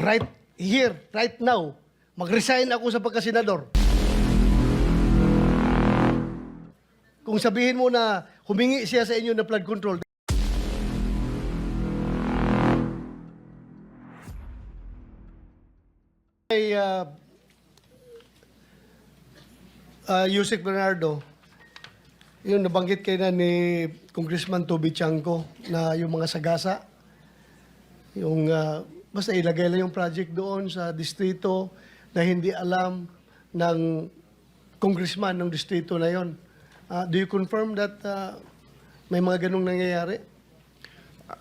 right here, right now, mag-resign ako sa pagkasenador. Kung sabihin mo na humingi siya sa inyo ng flood control, ay uh, uh, Yusek Bernardo, yun, nabanggit kayo na ni Congressman Toby Chanco na yung mga sagasa, yung uh, basta ilagay lang yung project doon sa distrito na hindi alam ng congressman ng distrito na yon. Uh, do you confirm that uh, may mga ganong nangyayari?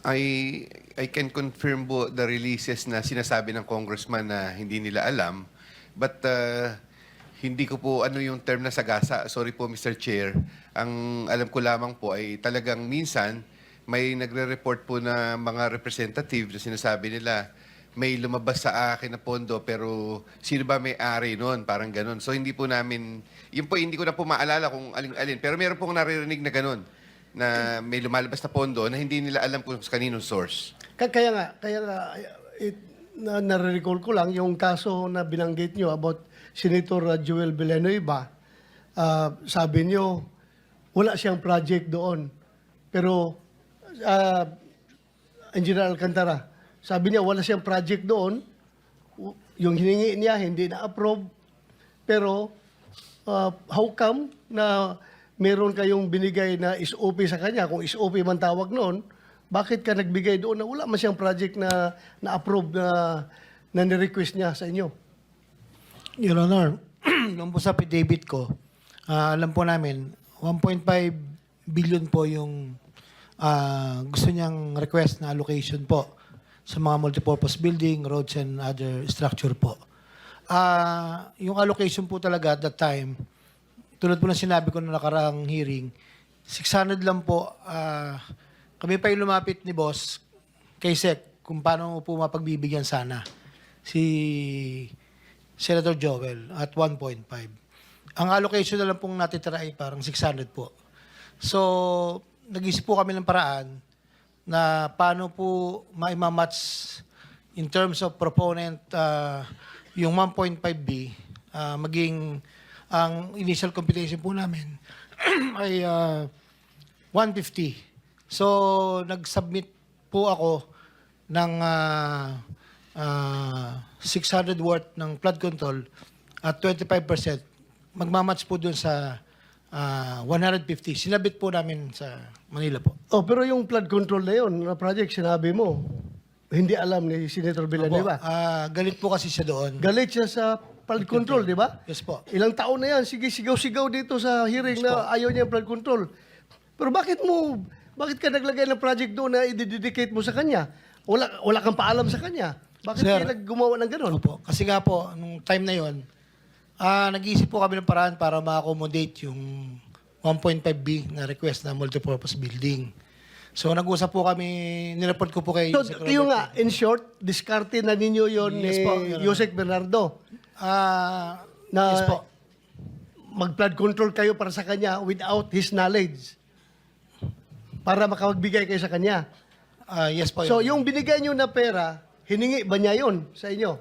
I I can confirm po the releases na sinasabi ng congressman na hindi nila alam. But uh, hindi ko po ano yung term na sagasa. Sorry po Mr. Chair. Ang alam ko lamang po ay talagang minsan may nagre-report po na mga representative na sinasabi nila may lumabas sa akin na pondo pero sino ba may ari noon? Parang ganun. So hindi po namin, yun po hindi ko na po maalala kung alin-alin. Pero meron pong naririnig na ganun na may lumalabas na pondo na hindi nila alam kung kaninong source. Ka- Kaya nga, kaya nga, it, na, nare-recall ko lang yung kaso na binanggit nyo about Senator uh, Joel Villanueva. Ah, sabi nyo, wala siyang project doon. Pero, uh, Engineer Alcantara, sabi niya wala siyang project doon. Yung hiningi niya, hindi na-approve. Pero, uh, how come na meron kayong binigay na SOP sa kanya? Kung SOP man tawag noon, bakit ka nagbigay doon na wala man siyang project na na-approve na, na ni-request niya sa inyo? Your Honor, nung po sa affidavit ko, ah, alam po namin, 1.5 billion po yung ah, gusto niyang request na allocation po sa mga multipurpose building, roads, and other structure po. Ah, yung allocation po talaga at that time, tulad po na sinabi ko na nakaraang hearing, 600 lang po. ah, kami pa yung lumapit ni boss kay Sec kung paano po mapagbibigyan sana si Senator Joel at 1.5. Ang allocation na lang pong natitira ay parang 600 po. So, nag-isip po kami ng paraan na paano po maimamatch in terms of proponent uh, yung 1.5B uh, maging ang initial computation po namin ay uh, 150. So, nag-submit po ako ng ah, ah, 600 worth ng flood control at 25%. Magmamatch po dun sa ah, 150. Sinabit po namin sa Manila po. Oh, pero yung flood control na yun, na project, sinabi mo, hindi alam ni Senator Opo, Villanueva. ah, galit po kasi siya doon. Galit siya sa flood control, di ba? Yes po. Ilang taon na yan, sige, sigaw-sigaw dito sa hearing na ayaw niya yung flood control. Pero bakit mo, bakit ka naglagay ng project doon na i-dedicate mo sa kanya? Wala, wala kang paalam sa kanya. Bakit Sir. kayo naggumawa ng ganun? Opo. Kasi nga po, nung time na yon, ah nag-iisip po kami ng paraan para ma-accommodate yung 1.5B na request na multipurpose building. So nag-usap po kami, nireport ko po kay So, Secretary yung nga, in short, diskarte na ninyo yon Yes ni po, Your Honor. Yusek Bernardo Ah, na yes po. mag-flood control kayo para sa kanya without his knowledge para makapagbigay kayo sa kanya. Ah, yes po. So, Your yung binigay nyo na pera, hiningi ba niya yon sa inyo?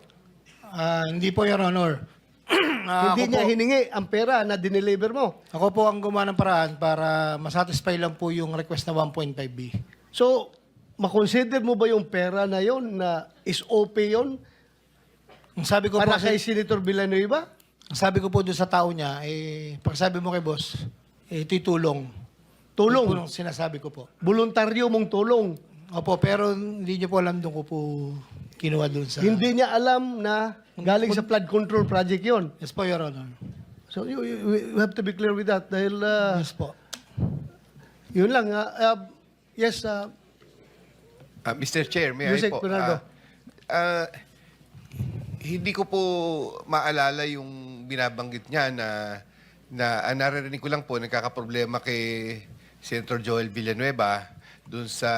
Ah, hindi po, Your Honor. Ah, Hindi ako, niya po, hiningi ang pera na dineliver mo. ako po ang gumawa ng paraan para masatisfy lang po yung request na 1.5B. So, makonsider mo ba yung pera na yon na is OP yon Ang sabi ko para po, kay kasi, Senator Villanueva? ang sabi ko po doon sa tao niya, eh, pag sabi mo kay boss, eh, ito'y tulong. Tulong. Tulong, sinasabi ko po. Voluntaryo mong tulong. Opo, pero hindi niyo po alam doon ko po kinuha doon sa... Hindi niya alam na galing sa flood control project yon. Yes po, Your Honor. So, you, you, you have to be clear with that dahil uh, Yes po. yun lang. ah, ah, yes, uh, Ah, Mr. Chair, may Yusek I po? Bernardo. Ah, ah, hindi ko po maalala yung binabanggit niya na na ah, naririnig ko lang po nagkakaproblema kay Senator Joel Villanueva dun sa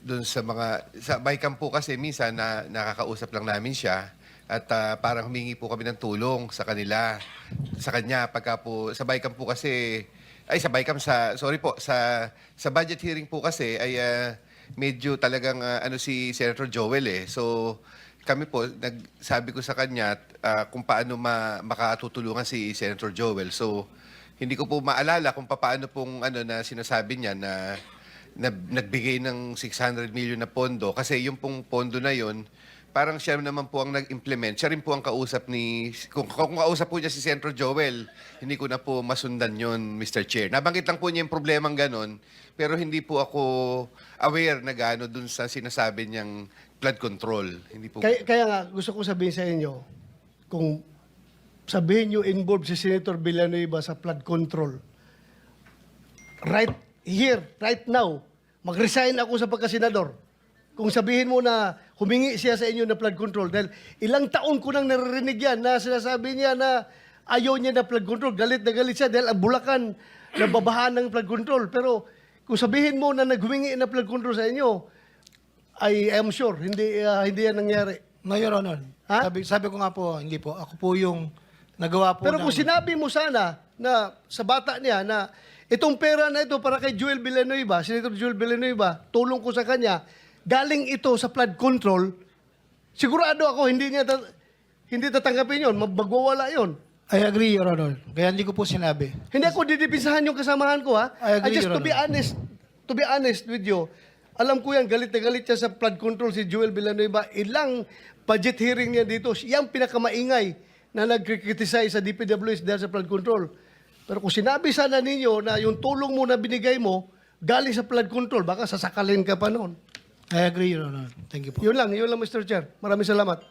dun sa mga sa Bicam po kasi minsan na nakakausap lang namin siya at ah, parang humingi po kami ng tulong sa kanila sa kanya pagka po sa Bicam po kasi ay sa Bicam sa sorry po sa sa budget hearing po kasi ay ah, medyo talagang ah, ano si Senator Joel eh so kami po, nagsabi ko sa kanya ah, kung paano ma- makatutulungan si Senator Joel. So, hindi ko po maalala kung paano pong ano na sinasabi niya na, na nagbigay ng 600 million na pondo. Kasi yung pong pondo na yon parang siya naman po ang nag-implement. Siya rin po ang kausap ni... Kung, kung kausap po niya si Senator Joel, hindi ko na po masundan yon Mr. Chair. Nabanggit lang po niya yung problemang ganon, pero hindi po ako aware na gano dun sa sinasabi niyang flood control. Hindi po... Kaya, kaya nga, gusto ko sabihin sa inyo, kung sabihin nyo involved si Senator Villanueva sa flood control, right here, right now, mag-resign ako sa pagkasenador. Kung sabihin mo na humingi siya sa inyo na flood control, dahil ilang taon ko nang naririnig yan na sinasabi niya na ayaw niya na flood control, galit na galit siya dahil ang Bulacan nababahan ng flood control. Pero kung sabihin mo na naghumingi na flood control sa inyo, I am sure, hindi, ah, hindi yan nangyari. No, Your Honor. Ha? Sabi, sabi ko nga po, hindi po. Ako po yung nagawa po Pero kung ng- sinabi mo sana na sa bata niya na itong pera na ito para kay Joel Villanueva, Senator Joel Villanueva, tulong ko sa kanya, galing ito sa flood control, sigurado ako hindi niya ta- hindi tatanggapin yon, magwawala yon. I agree, Your Honor. Kaya hindi ko po sinabi. Hindi ako didipisahan yung kasamahan ko ha. I agree, just Your to be honest, to be honest with you, alam ko yan, galit na galit siya sa flood control si Joel Villanueva. Ilang budget hearing niya dito, siya ang pinakamaingay na nag-criticize sa DPWS dahil sa flood control. Pero kung sinabi sana ninyo na yung tulong mo na binigay mo, galing sa flood control, baka sasakalin ka pa noon. I agree, Your Honor. Thank you po. Yun lang, yun lang Mr. Chair. Maraming salamat.